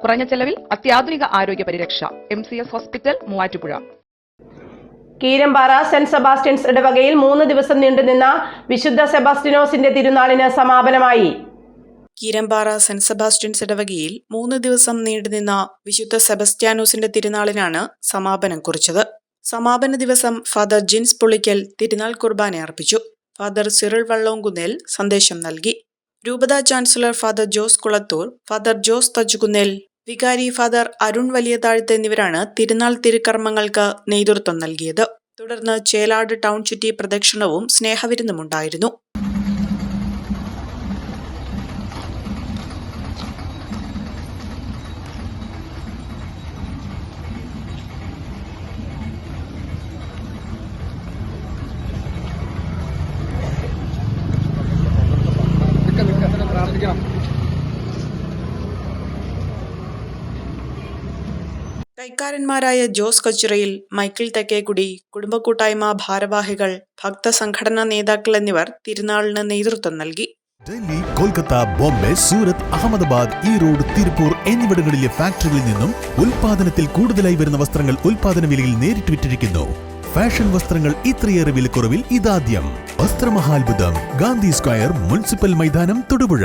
കുറഞ്ഞ ചെലവിൽ അത്യാധുനിക ആരോഗ്യ പരിരക്ഷ. M C S hospital Muvattupuzha. Keerampara saint Sebastian's ഇടവകയിൽ മൂന്ന് ദിവസം നീണ്ടുനിന്ന വിശുദ്ധ സെബാസ്റ്റിനോസിന്റെ തിരുനാളിന് സമാപനമായി. കീരമ്പാറ സെന്റ് സെബാസ്റ്റ്യൻസ് ഇടവകയിൽ മൂന്ന് ദിവസം നീണ്ടുനിന്ന വിശുദ്ധ സെബസ്റ്റ്യാനോസിന്റെ തിരുനാളിനാണ് സമാപനം കുറിച്ചത്. സമാപന ദിവസം ഫാദർ ജിൻസ് പുളിക്കൽ തിരുനാൾ കുർബാന അർപ്പിച്ചു. ഫാദർ സിറിൾ വള്ളോങ്കുന്നേൽ സന്ദേശം നൽകി. രൂപത chancellor father Jose Kulathoor father Jose Thachukunnel വികാരി ഫാദർ അരുൺ വലിയതാഴ്ത്ത് എന്നിവരാണ് തിരുനാൾ തിരുക്കർമ്മങ്ങൾക്ക് നേതൃത്വം നൽകിയത്. തുടർന്ന് ചേലാട് ടൗൺ ചുറ്റി പ്രദക്ഷിണവും സ്നേഹവിരുന്നുമുണ്ടായിരുന്നു. കൈക്കാരന്മാരായ ജോസ് കൊച്ചിറയിൽ മൈക്കിൾ തെക്കേക്കുടി കുടുംബക്കൂട്ടായ്മ ഭാരവാഹികൾ ഭക്തസംഘടനാ നേതാക്കൾ എന്നിവർ തിരുനാളിന് നേതൃത്വം നൽകി. ഡൽഹി കൊൽക്കത്ത ബോംബെ സൂറത്ത് അഹമ്മദാബാദ് ഈറോഡ് തിരുപ്പൂർ എന്നിവിടങ്ങളിലെ ഫാക്ടറികളിൽ നിന്നും ഉൽപാദനത്തിൽ കൂടുതലായി വരുന്ന വസ്ത്രങ്ങൾ ഉൽപാദന വിലയിൽ നേരിട്ട് വിറ്റിരിക്കുന്നു. ഫാഷൻ വസ്ത്രങ്ങൾ ഇത്രയേറെ വിലക്കുറവിൽ ഇതാദ്യം. വസ്ത്രമഹാത്ഭുതം ഗാന്ധി സ്ക്വയർ മുനിസിപ്പൽ മൈതാനം തൊടുപുഴ.